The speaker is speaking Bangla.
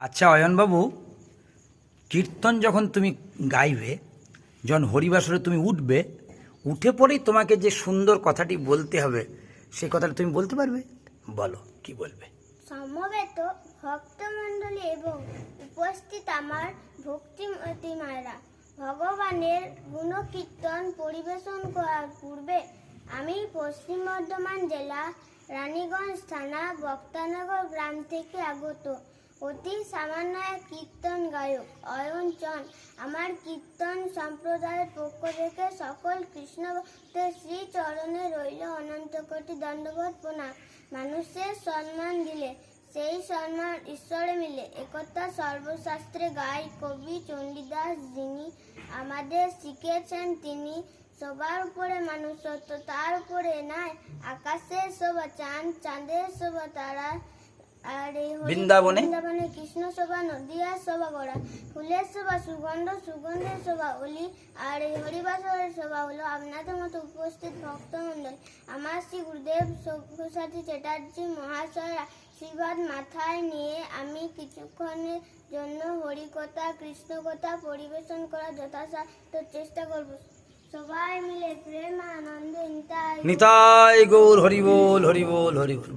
আচ্ছা অয়নবাবু, কীর্তন যখন তুমি গাইবে, যখন হরিবাসরে তুমি উঠবে, উঠে পরেই তোমাকে যে সুন্দর কথাটি বলতে হবে সেই কথাটা তুমি বলতে পারবে? বলো, কি বলবে? সমবেত ভক্তমণ্ডলী এবং উপস্থিত আমার ভক্তিমতী মায়েরা ভগবানের গুণকীর্তন পরিবেশন করার পূর্বে আমি পশ্চিম বর্ধমান জেলা রানীগঞ্জ থানা বক্তানগর গ্রাম থেকে আগত। অতি সামান্য এক কীর্তন গায়ক অয়ন চন আমার কীর্তন সম্প্রদায়ের পক্ষ থেকে সকল কৃষ্ণ ভক্তের রইল অনন্ত কোটি দণ্ডবোধ প্রণাম। মানুষের সম্মান দিলে, সেই সম্মান ঈশ্বরে মিলে। একথা সর্বশাস্ত্রে গাই কবি চণ্ডীদাস যিনি আমাদের শিখেছেন তিনি সবার উপরে মানুষত্ব, তার উপরে নাই। আকাশের শোভা, চাঁদ, চাঁদের শোভা তারা আর এই বৃন্দাবনে? বৃন্দাবনে কৃষ্ণ শোভা নদিয়ার শোভা গোড়া ফুলের শোভা সুগন্ধ সুগন্ধের শোভা অলি আর এই হরিবাসরের শোভা হলো আপনাদের মতো উপস্থিত ভক্তমণ্ডল। আমার শ্রী গুরুদেব সব্যসাচী চ্যাটার্জি মহাশয়ের আশীর্বাদ মাথায় নিয়ে আমি কিছুক্ষণের জন্য হরিকথা কৃষ্ণকথা পরিবেশন করার যথাসাধ্য চেষ্টা করব। সবাই মিলে প্রেম আনন্দে নিতাই। নিতাই গৌর হরিবোল হরিবোল হরিবোল